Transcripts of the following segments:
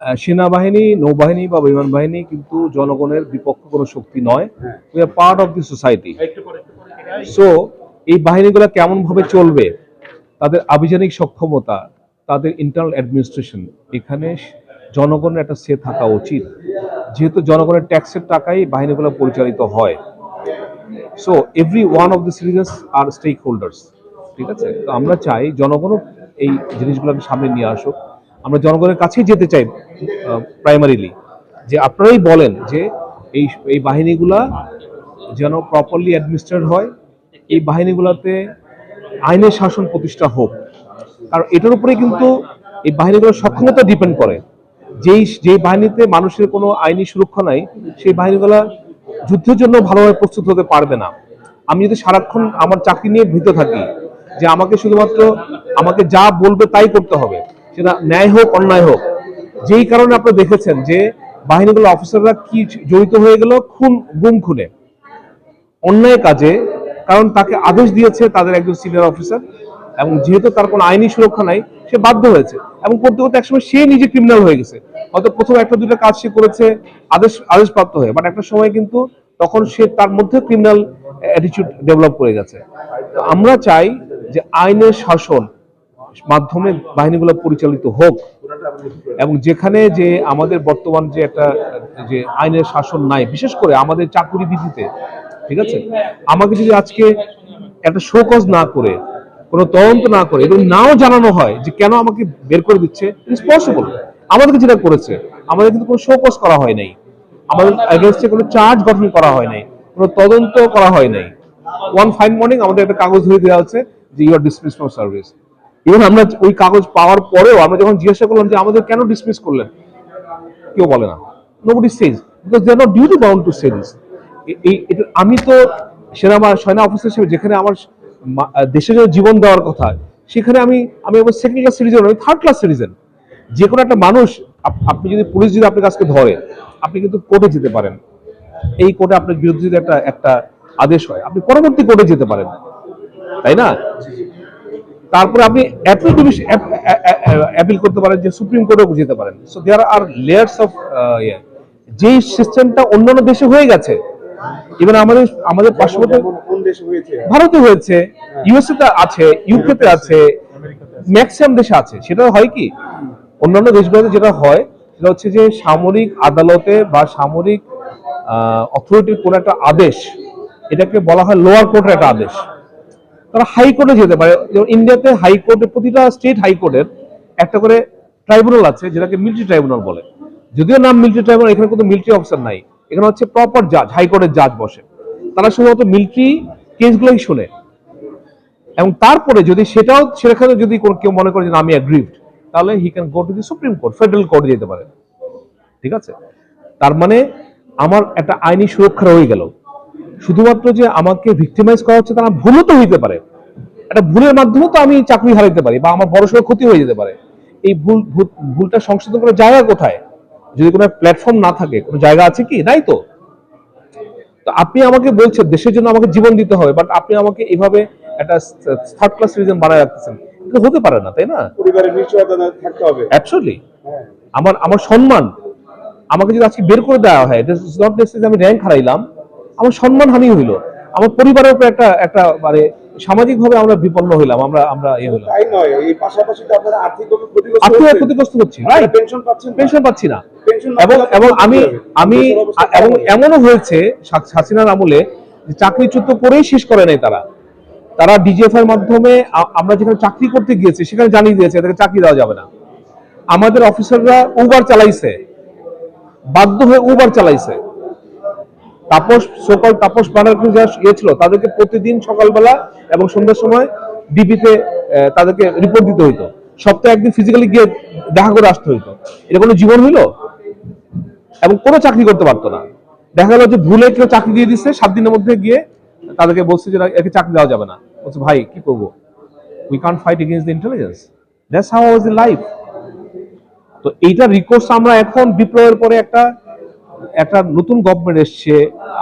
সেনাবাহিনী নৌবাহিনী বা বিমান বাহিনী কিন্তু জনগণের বিপক্ষ কোনো শক্তি নয়। We are part of the society so এই বাহিনীগুলো কেমন ভাবে চলবে? তাদের আভিযানিক সক্ষমতা তাদের ইন্টারনাল অ্যাডমিনিস্ট্রেশন এখানে জনগণের একটা সে থাকা উচিত। যেহেতু জনগণের ট্যাক্সের টাকাই বাহিনীগুলো পরিচালিত হয়। So every one of the citizens are stakeholders ঠিক আছে? তো আমরা চাই জনগণও এই জিনিসগুলোকে সামনে নিয়ে আসুক। আমরা জনগণের কাছেই যেতে চাই প্রাইমারিলি যে আপনারাই বলেন যে এই এই বাহিনীগুলা যেন প্রপারলি অ্যাডমিনিস্ট্রেট হয়, এই বাহিনীগুলোতে আইনের শাসন প্রতিষ্ঠা হোক। কারণ এটার উপরে কিন্তু এই বাহিনীগুলোর সক্ষমতা ডিপেন্ড করে। যেই যেই বাহিনীতে মানুষের কোনো আইনি সুরক্ষা নাই, সেই বাহিনীগুলা যুদ্ধের জন্য ভালোভাবে প্রস্তুত হতে পারবে না। আমি যদি সারাক্ষণ আমার চাকরি নিয়ে ভীত থাকি, যে আমাকে শুধুমাত্র আমাকে যা বলবে তাই করতে হবে সেটা ন্যায় হোক, অন্যায় হোক। যেই কারণে আপনারা দেখেছেন যে বাহিনীগুলো অফিসাররা কি জড়িত হয়ে গেল? খুন, গুম খুনে। অন্যায় কাজে, কারণ তাকে আদেশ দিয়েছে তাদের একজন সিনিয়র অফিসার এবং যেহেতু তার কোনো আইনি সুরক্ষা নাই, সে বাধ্য হয়েছে। এবং করতে করতে একসময় সে নিজে ক্রিমিনাল হয়ে গেছে। হয়তো প্রথম একটা দুটো কাজ সে করেছে, আদেশ, আদেশপ্রাপ্ত হয়ে। বাট একটা সময় কিন্তু তখন সে তার মধ্যে ক্রিমিনাল অ্যাটিটিউড ডেভেলপ করে গেছে। আমরা চাই যে আইনের শাসন মাধ্যমে বাহিনীগুলো পরিচালিত হোক। এবং যেখানে যে আমাদের বর্তমান যে একটা, যে আইনের শাসন নাই, বিশেষ করে আমাদের চাকুরি ভিত্তিতে, ঠিক আছে? আমাকে যদি আজকে একটা শোকজ না করে, কোনো তদন্ত না করে, এবং নাও জানানো হয় যে কেন আমাকে বের করে দিচ্ছে পসিবল আমাদেরকে যেটা করেছে, আমাদের কিন্তু কোনো শোকজ করা হয় নাই। আমাদের এগেনস্টে কোনো চার্জ গঠন করা হয় নাই, কোনো তদন্ত করা হয় নাই। ওয়ান ফাইন মর্নিং আমাদের একটা কাগজ ধরে দেওয়া হচ্ছে যে you are dismiss from service even আমরা ওই কাগজ পাওয়ার পরেও আমরা যখন জিজ্ঞাসা করলাম যে আমাদের কেন ডিসমিস করলেন, কেউ বলে না। Nobody says because they are not duty bound to say this এই আমি তো সেনা সেনা অফিসার হিসেবে যেখানে আমার দেশের জন্য জীবন দেওয়ার কথা, সেখানে আমি আমি আমার সেকেন্ড ক্লাস সিটিজেন আমি থার্ড ক্লাস সিটিজেন যে কোনো একটা মানুষ আপনি যদি পুলিশ যদি আপনার কাছকে ধরে, আপনি কিন্তু কোর্টে যেতে পারেন। এই কোর্টে আপনার বিরুদ্ধে যদি একটা একটা আদেশ হয়, আপনি পরবর্তী কোর্টে যেতে পারেন। তাই না? তারপরে আপনি অ্যাপিল অ্যাপিল করতে পারেন যে সুপ্রিম কোর্টেও যেতে পারেন। So there are layers of ইয়ে যেই সিস্টেমটা অন্যান্য দেশে হয়ে গেছে ইভেন আমাদের আমাদের পার্শ্ববর্তী কোন দেশে হয়েছে? ভারতে হয়েছে ইউএসএ তে আছে ইউকে তে আছে ম্যাক্সিমাম দেশে আছে। সেটা হয় কি? অন্যান্য দেশগুলোতে যেটা হয় সেটা হচ্ছে যে সামরিক আদালতে বা সামরিক অথরিটির কোন একটা আদেশ এটাকে বলা হয় লোয়ার কোর্টের একটা আদেশ। তারা হাইকোর্টে যেতে পারে। যেমন ইন্ডিয়াতে হাইকোর্টে প্রতিটা স্টেট হাইকোর্টের একটা করে ট্রাইব্যুনাল আছে, যেটাকে মিলিটারি ট্রাইব্যুনাল বলে। যদিও নাম মিলিটারি ট্রাইব্যুনাল এখানে কোনো মিলিটারি অফিসার নাই। এখানে হচ্ছে প্রপার জাজ হাইকোর্টের জাজ বসে। তারা শুধুমাত্র মিলিটারি কেসগুলোই শুনে। এবং তারপরে যদি সেটাও, সেখানে যদি কেউ মনে করে যে আমি অ্যাগ্রিভড তাহলে he can go to the supreme court federal কোর্টে যেতে পারে। ঠিক আছে? তার মানে আমার একটা আইনি সুরক্ষা রয়ে গেল। শুধুমাত্র যে আমাকে ভিক্টিমাইজ করা হচ্ছে তারা ভুলও তো হইতে পারে। একটা ভুলের মাধ্যমে তো আমি চাকরি হারাইতে পারি বা আমার বড়সড় ক্ষতি হয়ে যেতে পারে। এই ভুল ভুল- ভুলটা সংশোধন করার জায়গা কোথায়? যদি কোনো প্ল্যাটফর্ম না থাকে কোনো জায়গা আছে কি? নাই তো? তো আপনি আমাকে বলছেন দেশের জন্য আমাকে জীবন দিতে হবে বাট আপনি আমাকে এভাবে একটা থার্ড ক্লাস সিটিজেন বানায় রাখতেছেন। এটা হতে পারে না তাই না? পরিবারের নিশ্চয়তা থাকতে হবে। আমার আমার সম্মান আমাকে যদি আজকে বের করে দেওয়া হয় দিস ইজ নট নেসেসারি আমি র্যাঙ্ক হারাইলাম। আমার সম্মান হানি হইল। আমার পরিবারের উপর একটা একটা মানে সামাজিকভাবে আমরা বিপন্ন হইলাম আমরা আমরা ইয়ে হইলাম। তাই নয় এই পাশাপাশি তো আপনারা আর্থিকভাবে ক্ষতিগ্রস্ত আর্থিক ক্ষতিগ্রস্ত হচ্ছি আপনারা রাইট পেনশন পাচ্ছেন পেনশন পাচ্ছি না। এবং এবং আমি আমি এবং এমনও হয়েছে হাসিনার আমলে চাকরিচ্যুত করেই শেষ করে নাই তারা। তারা ডিজিএফ এর মাধ্যমে আমরা যেখানে চাকরি করতে গিয়েছি সেখানে জানিয়ে দিয়েছে এদেরকে চাকরি দেওয়া যাবে না। আমাদের অফিসাররা উবার চালাইছে। বাধ্য হয়ে উবার চালাইছে। তাপস সকল তাপস বানার যা ইয়ে ছিল, তাদেরকে প্রতিদিন সকালবেলা এবং সন্ধ্যার সময় ডিবিতে তাদেরকে রিপোর্ট দিতে হইতো। সপ্তাহে একদিন ফিজিক্যালি গিয়ে দেখা করে আসতে হইতো। এটা কোনো জীবন হইল? এবং কোনো চাকরি করতে পারতো না। দেখা গেল যে ভুলে কেউ চাকরি দিয়ে দিচ্ছে সাত দিনের মধ্যে গিয়ে তাদেরকে বলছে যে একে চাকরি দেওয়া যাবে না। বলছে, ভাই, কি করব? We can't fight against the intelligence that's how was the life তো এইটা রিকোর্স আমরা এখন বিপ্লবের পরে একটা একটা নতুন গভর্নমেন্ট এসছে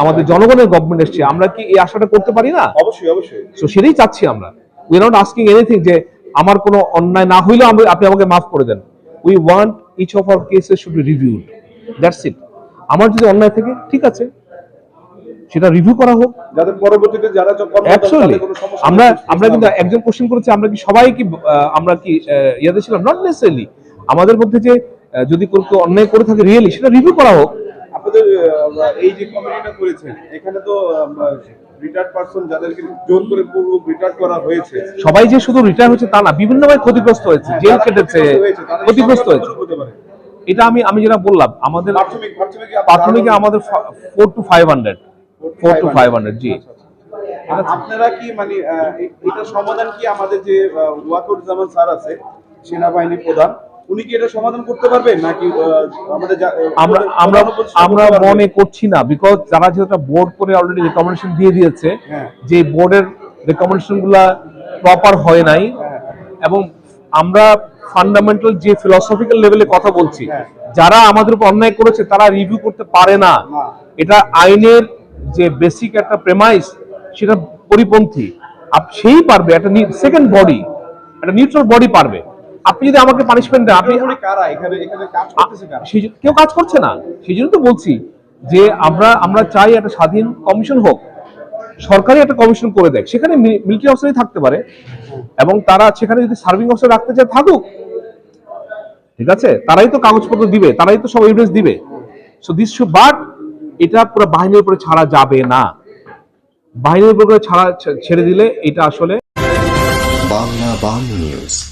আমাদের জনগণের গভর্নমেন্ট এসছে আমরা কি এই আশাটা করতে পারি না? অবশ্যই অবশ্যই। তো সেটাই চাচ্ছি আমরা। উই নট আস্কিং এনিথিং যে আমার কোনো অন্যায় না হইলেও আমি আপনি আমাকে মাফ করে দেন। We want each of our cases should be reviewed that's it আমার যদি অন্যায় থেকে ঠিক আছে। সেটা রিভিউ করা হোক। যাদের পরবর্তীতে যারা অ্যাকচুয়ালি কোনো সমস্যা আমরা আমরা কিন্তু একজন কোশ্চেন করেছি আমরা কি সবাই কি আমরা কি ইয়াতে ছিলাম? নট নেসেসারিলি আমাদের মধ্যে যে যদি কোনো কেউ অন্যায় করে থাকে রিয়েলি সেটা রিভিউ করা হোক। আপনাদের এই যে কমিটিটা করেছেন এখানে তো রিটায়ার্ড পারসন যাদেরকে জোর করে পূর্ব রিটায়ার্ড করা হয়েছে। সবাই যে শুধু রিটায়ার হচ্ছে তা না বিভিন্নভাবে ক্ষতিগ্রস্ত হয়েছে জেল কেটেছে ক্ষতিগ্রস্ত হয়েছে? এটা আমি আমি যেটা বললাম আমাদের প্রাথমিকে আমাদের four two five hundred four two five hundred জি। আপনারা কি মানে এটা সমাধান কি আমাদের যে ওয়াকুরুজ্জামান স্যার আছে সেনাবাহিনী প্রধান? উনি কি এটা সমাধান করতে পারবেন নাকি আমাদের আমরা আমরা আমরা মনে করছি না বিকজ যারা যেটা বোর্ড করে অলরেডি রেকমেন্ডেশন দিয়ে দিয়েছে হ্যাঁ। যে বোর্ডের রেকমেন্ডেশনগুলা প্রপার হয় নাই হ্যাঁ। এবং আমরা ফান্ডামেন্টাল যে ফিলোসফিক্যাল লেভেলে কথা বলছি হ্যাঁ। যারা আমাদের উপর অন্যায় করেছে তারা রিভিউ করতে পারে না। এটা আইনের যে বেসিক একটা প্রেমাইস সেটা পরিপন্থী সেই পারবে একটা সেকেন্ড বডি একটা নিউট্রাল বডি পারবে আপনি যদি আমাকে পানিশমেন্ট দেন আপনি আপনি কারা? এখানে এখানে কাজ করতেছে কারা? সেই জন্য- কেউ কাজ করছে না। সেই জন্য তো বলছি যে আমরা আমরা চাই একটা স্বাধীন কমিশন হোক। সরকারি একটা কমিশন করে দেয়। সেখানে মিলিটারি অফিসারই থাকতে পারে। এবং তারা সেখানে যদি সার্ভিং অফিসার রাখতে চায় থাকুক। ঠিক আছে? তারাই তো কাগজপত্র দিবে। তারাই তো সব এভিডেন্স দিবে। সো দিস শু বাট এটা পুরো বাহিনীর উপরে ছাড়া যাবে না। বাহিনীর উপরে ছাড়া ছেড়ে দিলে এটা আসলে বাংলা বাংলা নিউজ